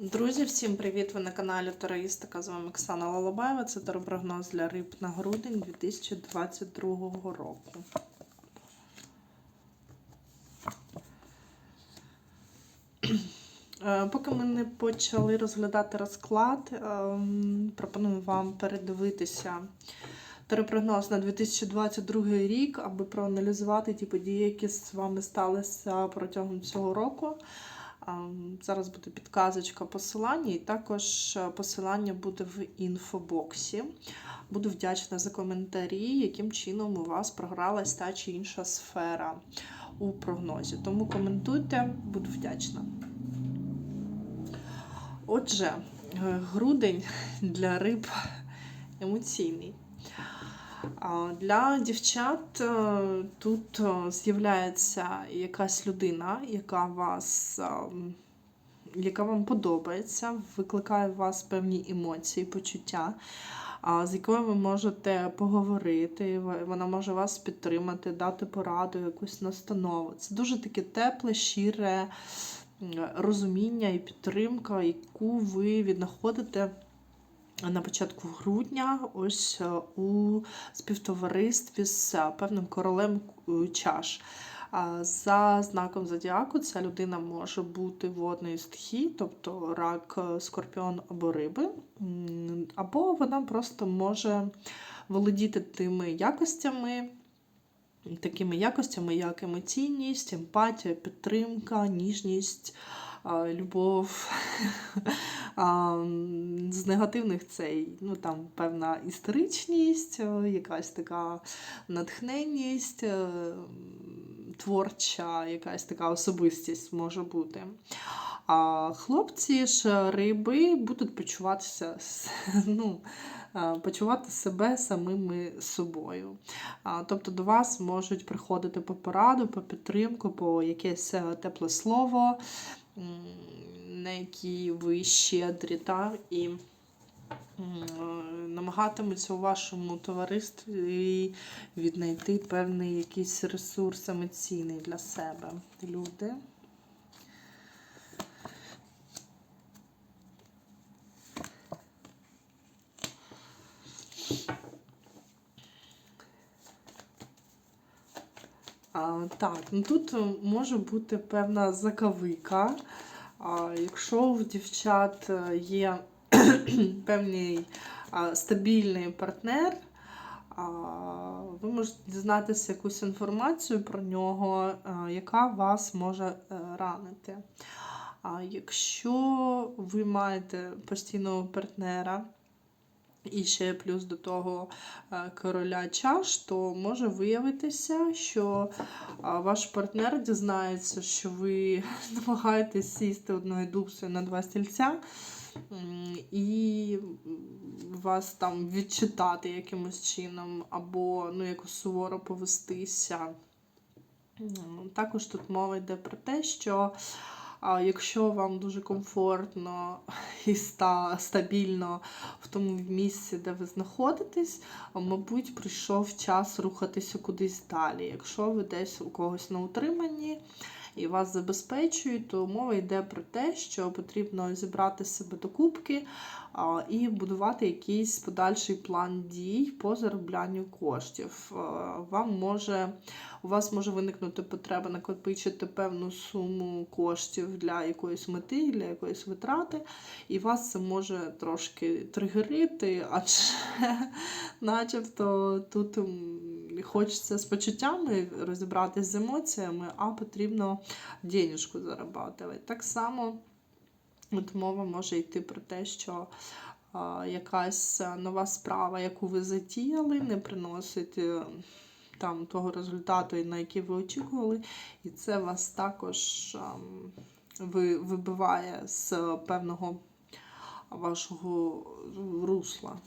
Друзі, всім привіт! Ви на каналі Тараїстика. З вами Оксана Лалабаєва. Це таропрогноз для риб на грудень 2022 року. Е, Поки ми не почали розглядати розклад, ем, пропоную вам передивитися таропрогноз на 2022 рік, аби проаналізувати ті події, які з вами сталися протягом цього року. Зараз буде підказочка посилання, і також е, посилання буде в інфобоксі. Буду вдячна за коментарі, яким чином у вас програлась та чи інша сфера у прогнозі. Тому коментуйте, буду вдячна. Отже, е, грудень для риб емоційний. Для дівчат е, тут е, з'являється якась людина, яка вас, е, яка вам подобається, викликає у вас певні емоції, почуття, з якою ви можете поговорити, вона може вас підтримати, дати пораду, якусь настанову. Це дуже таке тепле, щире розуміння і підтримка, яку ви віднаходите на початку грудня, ось е, у співтоваристві з е, певним королем е, чаш. За знаком зодіаку ця людина може бути водної стихії, тобто рак, скорпіон або риби, або вона просто може володіти тими якостями, такими якостями, як емоційність, емпатія, підтримка, ніжність, любов. З негативних це ну, там, певна історичність, е, якась така натхненність, е, творча, якась така особистість може бути. А хлопці ж риби будуть почуватися ну, е, почувати себе самими собою. Тобто до вас можуть приходити по пораду, по підтримку, по якесь е, тепле слово, на які ви щедрі, та, і е, намагатимуться у вашому товаристві віднайти певний якийсь ресурс емоційний для себе. Люди. Так, ну тут е, може бути певна закавика. А, якщо у дівчат е, є певний а, стабільний партнер, а, ви можете дізнатися якусь інформацію про нього, а, яка вас може е, ранити. А якщо ви маєте постійного партнера, і ще плюс до того е, короля чаш, то може виявитися, що ваш партнер дізнається, що ви намагаєтесь сісти одною дубцею на два стільця, і вас там відчитати якимось чином, або ну, якось суворо повестися. Також тут мова йде про те, що а, якщо вам дуже комфортно і ста, стабільно в тому місці, де ви знаходитесь, мабуть, прийшов час рухатися кудись далі. Якщо ви десь у когось на утриманні і вас забезпечують, то мова йде про те, що потрібно зібрати себе до кубки і будувати якийсь подальший план дій по зароблянню коштів. Вам може у вас може виникнути потреба накопичити певну суму коштів для якоїсь мети, для якоїсь витрати, і вас це може трошки тригерити, адже начебто тут хочеться з почуттями розібратися з емоціями, а потрібно денежку зарабатувати. Так само от мова може йти про те, що якась нова справа, яку ви затіяли, не приносить е, там того результату, на який ви очікували, і це вас також вибиває з певного вашого русла.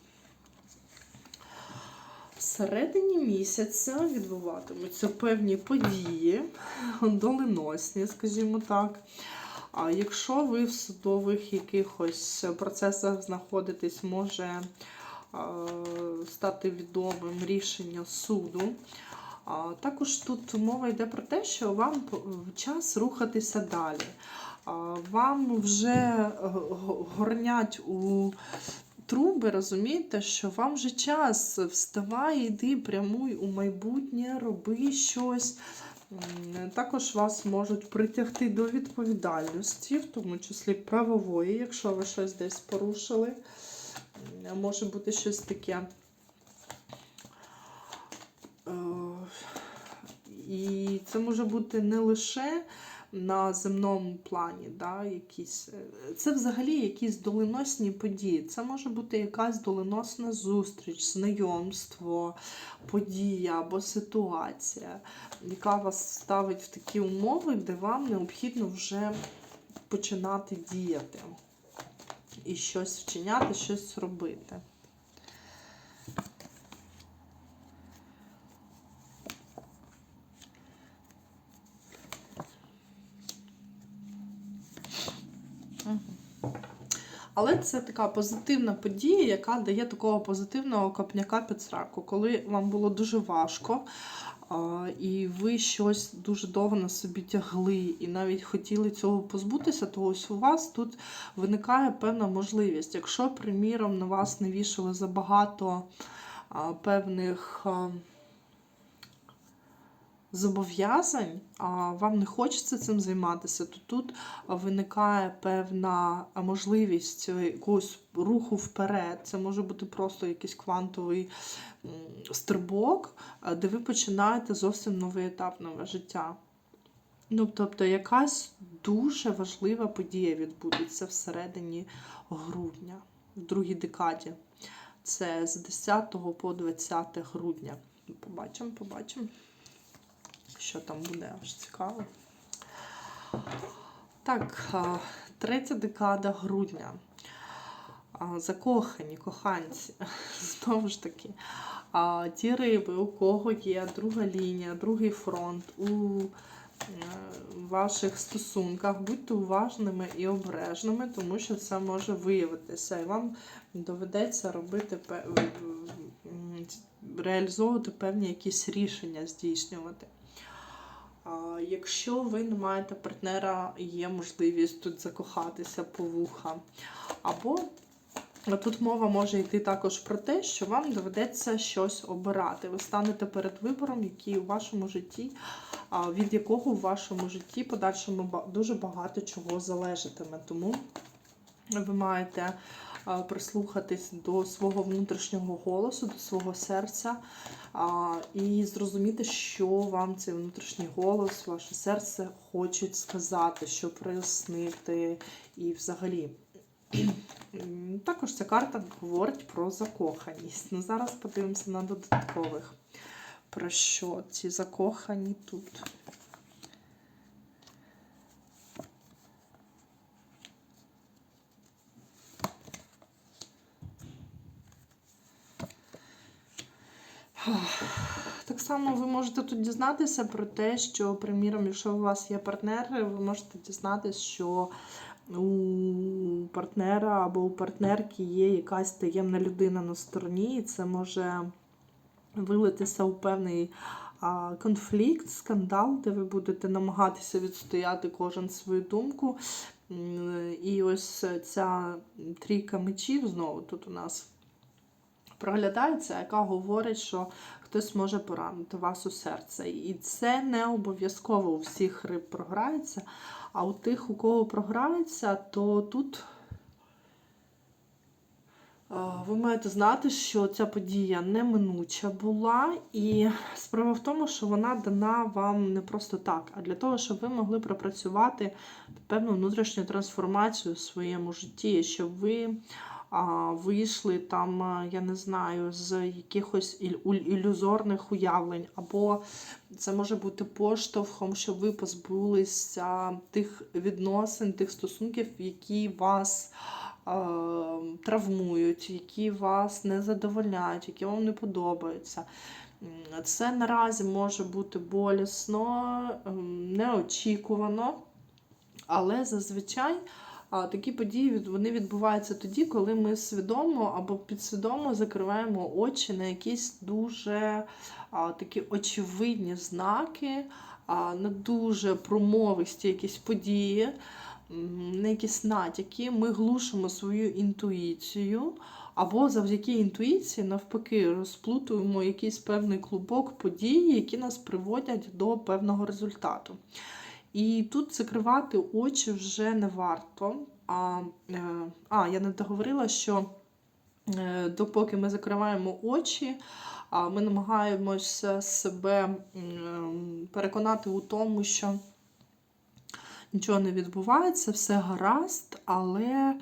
Всередині місяця відбуватимуться певні події, доленосні, скажімо так. А якщо ви в судових якихось процесах знаходитесь, може е, стати відомим рішення суду. А також тут мова йде про те, що вам час рухатися далі. Вам вже е, горнять у труби, розумієте, що вам вже час. Вставай, йди, прямуй у майбутнє, роби щось. Також вас можуть притягти до відповідальності, в тому числі правової, якщо ви щось десь порушили. Може бути щось таке. Е, І це може бути не лише на земному плані, да, якісь. е, це взагалі якісь доленосні події. Це може бути якась доленосна зустріч, знайомство, подія або ситуація, яка вас ставить в такі умови, де вам необхідно вже починати діяти і щось вчиняти, щось робити. Але це така позитивна подія, яка дає такого позитивного копняка під сраку, коли вам було дуже важко, і ви щось дуже довго на собі тягли, і навіть хотіли цього позбутися, то ось у вас тут виникає певна можливість. Якщо, приміром, на вас не вішали забагато певних. Зобов'язань, а вам не хочеться цим займатися, то тут виникає певна можливість якогось руху вперед. Це може бути просто якийсь квантовий стрибок, де ви починаєте зовсім новий етап нове життя. Ну, тобто, якась дуже важлива подія відбудеться всередині грудня, в другій декаді. Це з 10 по 20 грудня. Побачимо, побачимо, що там буде, аж цікаво. Так, третя декада грудня. Закохані, коханці. Знову ж таки, ті риби, у кого є друга лінія, другий фронт у е, ваших стосунках, будьте уважними і обережними, тому що це може виявитися. І вам доведеться робити реалізовувати певні якісь рішення, здійснювати. Якщо ви не маєте партнера, є можливість тут закохатися по вуха. Або тут мова може йти також про те, що вам доведеться щось обирати. Ви станете перед вибором, який у вашому житті, від якого у вашому житті подальшому дуже багато чого залежатиме. Тому ви маєте прислухатись до свого внутрішнього голосу, до свого серця і зрозуміти, що вам цей внутрішній голос, ваше серце хочуть сказати, що прояснити і взагалі. Також ця карта говорить про закоханість. Ну, зараз подивимося на додаткових. Про що ці закохані тут? Так само ви можете тут дізнатися про те, що, приміром, якщо у вас є партнер, ви можете дізнатися, що у партнера або у партнерки є якась таємна людина на стороні, і це може вилитися у певний конфлікт, скандал, де ви будете намагатися відстояти кожен свою думку. І ось ця трійка мечів знову тут у нас проглядається, яка говорить, що хтось може поранити вас у серце. І це не обов'язково у всіх риб програється. А у тих, у кого програється, то тут е, ви маєте знати, що ця подія неминуча була, і справа в тому, що вона дана вам не просто так, а для того, щоб ви могли пропрацювати певну внутрішню трансформацію в своєму житті, щоб ви вийшли там, я не знаю, з якихось ілюзорних уявлень, або це може бути поштовхом, щоб ви позбулися тих відносин, тих стосунків, які вас е, травмують, які вас не задовольняють, які вам не подобаються. Це наразі може бути болісно, неочікувано, але зазвичай а, такі події вони відбуваються тоді, коли ми свідомо або підсвідомо закриваємо очі на якісь дуже а, такі очевидні знаки, а, на дуже промовисті якісь події. на якісь натяки, ми глушимо свою інтуїцію, або завдяки інтуїції, навпаки, розплутуємо якийсь певний клубок подій, які нас приводять до певного результату. І тут закривати очі вже не варто. А, е, а я не договорила, що е, допоки ми закриваємо очі, ми намагаємося себе переконати у тому, що нічого не відбувається, все гаразд, але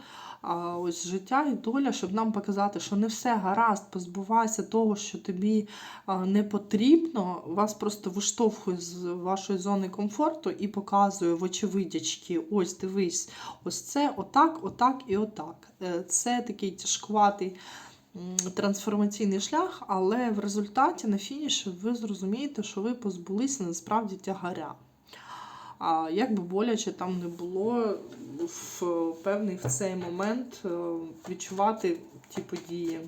ось життя і доля, щоб нам показати, що не все гаразд, позбувайся того, що тобі не потрібно, вас просто виштовхує з вашої зони комфорту і показує в очевидячки, ось дивись, ось це отак, отак і отак. Е, Це такий тяжкуватий трансформаційний шлях, але в результаті на фініші ви зрозумієте, що ви позбулися насправді тягаря. А як би боляче там не було в певний в цей момент е, відчувати ті події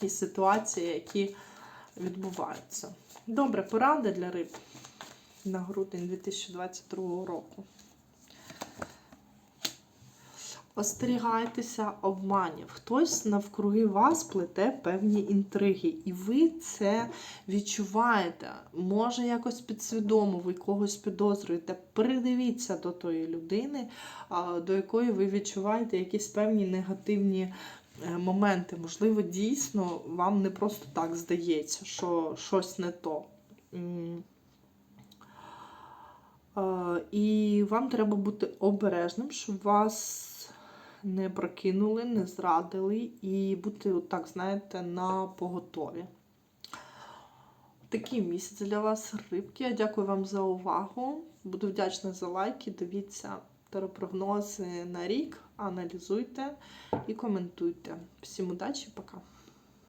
і ситуації, які відбуваються. Добре, поради для риб на грудень 2022 року. Остерігайтеся обманів. Хтось навкруги вас плете певні інтриги, і ви це відчуваєте. Може, якось підсвідомо ви когось підозрюєте. Придивіться до тої людини, до якої ви відчуваєте якісь певні негативні е, моменти. Можливо, дійсно вам не просто так здається, що щось не то. Е, І вам треба бути обережним, щоб вас не прокинули, не зрадили, і бути, так, знаєте, на поготові. Такий місяць для вас, рибки. Я дякую вам за увагу. Буду вдячна за лайки. Дивіться теропрогнози на рік, аналізуйте і коментуйте. Всім удачі, пока!